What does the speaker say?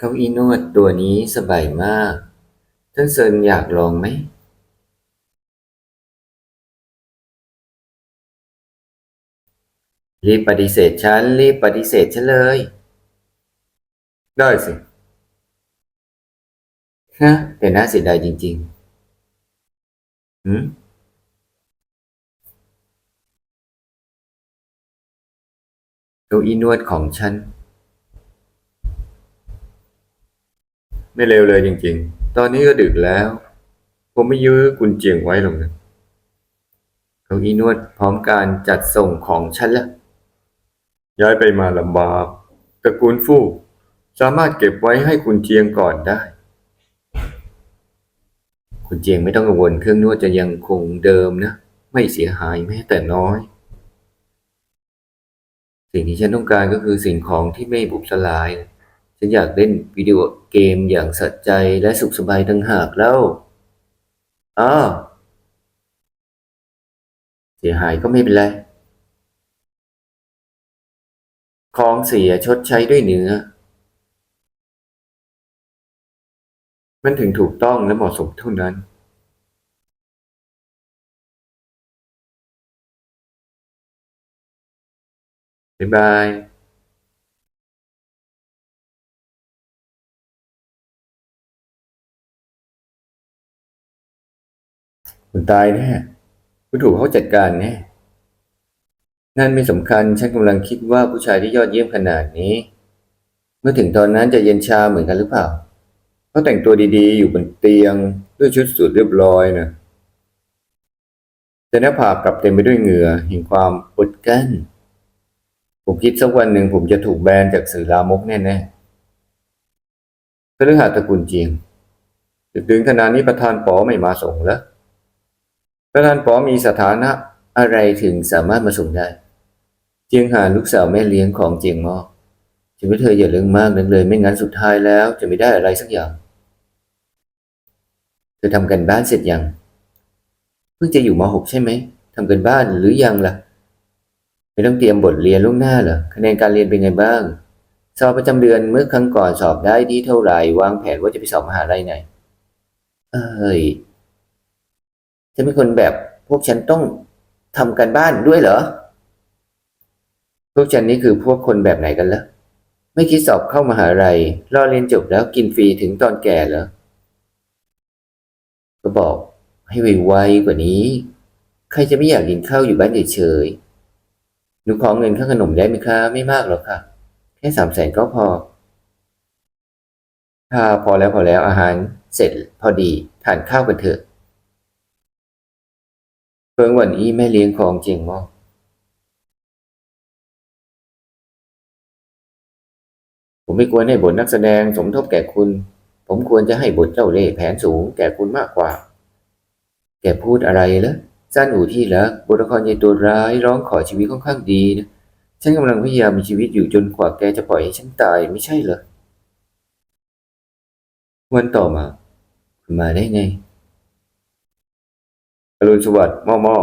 เก้าอี้นวดตัวนี้สบายมาก ท่านเซินอยากลองไหม รีบปฏิเสธฉัน รีบปฏิเสธฉันเลย ได้สิ ฮะ แต่น่าเสียดายจริงๆหืมเก้าอี้นวดของฉัน ไม่เร็วเลยจริง ๆ ตอนนี้ก็ดึกแล้ว ผมไม่ยื้อกุญเจียงไว้หรอกนะเก้าอีนวดพร้อมการจัดส่งของฉันละ ย้ายไปมาลำบากตระกูลฟู่สามารถเก็บไว้ให้คุณเจียงก่อนได้ คุณเจียงไม่ต้องกังวลเครื่องนวดจะยังคงเดิมนะ ไม่เสียหายแม้แต่น้อย สิ่งที่ฉันต้องการก็คือสิ่งของที่ไม่บุบสลาย ฉันอยากเล่นวิดีโอเกมอย่างสะใจและสุขสบายต่างหากแล้วอ้าเสียหายก็ไม่เป็นไร ของเสียชดใช้ด้วยเนื้อ มันถึงถูกต้องและเหมาะสมเท่านั้น บ๊ายบาย คุณตายแน่คุณถูกเขาจัดการแน่นั่นไม่สำคัญ ฉันกำลังคิดว่าผู้ชายที่ยอดเยี่ยมขนาดนี้ เมื่อถึงตอนนั้นจะเย็นชาเหมือนกันหรือเปล่าเขาแต่งตัวดีๆ อยู่บนเตียงด้วยชุดสูทเรียบร้อยนะแต่หน้าผากกลับเต็มไปด้วยเหงื่อแห่งความอดกลั้น ผมคิดสักวันหนึ่งผมจะถูกแบนจากสื่อลามกแน่ๆพฤหัสตระกูลเจียงถึงขนาดนี้ประธานป๋อไม่มาส่งแล้ว ประธานป๋อมีสถานะอะไรถึงสามารถมาส่งได้ เจียงหานลูกสาวแม่เลี้ยงของเจียงมอฉันว่าเธออย่าเรื่องมากนักเลย ไม่งั้นสุดท้ายแล้วจะไม่ได้อะไรสักอย่าง เธอทำกันบ้านเสร็จยัง เพิ่งจะอยู่มหกใช่ไหมทำกันบ้านหรือยังล่ะ ไม่ต้องเตรียมบทเรียนล่วงหน้าเหรอคะแนนการเรียนเป็นไงบ้าง สอบประจำเดือนเมื่อครั้งก่อนสอบได้ที่เท่าไหร่วางแผนว่าจะไปสอบมหาลัยไหน เอ้ย จะเป็นคนแบบพวกฉันต้องทำกันบ้านด้วยเหรอ พวกฉันนี่คือพวกคนแบบไหนกันล่ะ ไม่คิดสอบเข้ามหาลัยรอเรียนจบแล้วกินฟรีถึงตอนแก่เหรอ ก็บอกให้ไวๆกว่านี้ ใครจะไม่อยากกินข้าวอยู่บ้านเฉยๆ หนูขอเงินค่าขนมได้ไหมคะ ไม่มากหรอกค่ะ แค่สามแสนก็พอค่ะพอแล้วพอแล้วอาหารเสร็จพอดีทานข้าวกันเถอะ เฟิงวันอี้แม่เลี้ยงของจียงมอกผมไม่ควรให้บทนักแสดงสมทบแก่คุณ ผมควรจะให้บทเจ้าเล่ห์แผนสูงแก่คุณมากกว่า แกพูดอะไรเหรอสั้นอู่ที่รักบทละครใหญ่ตัวร้ายร้องขอชีวิตค่อนข้างดีนะ ฉันกำลังพยายามมีชีวิตอยู่จนกว่าแกจะปล่อยให้ฉันตายไม่ใช่เหรอ วันต่อมา คุณมาได้ไง อรุณสวัสดิ์ม่อม่อ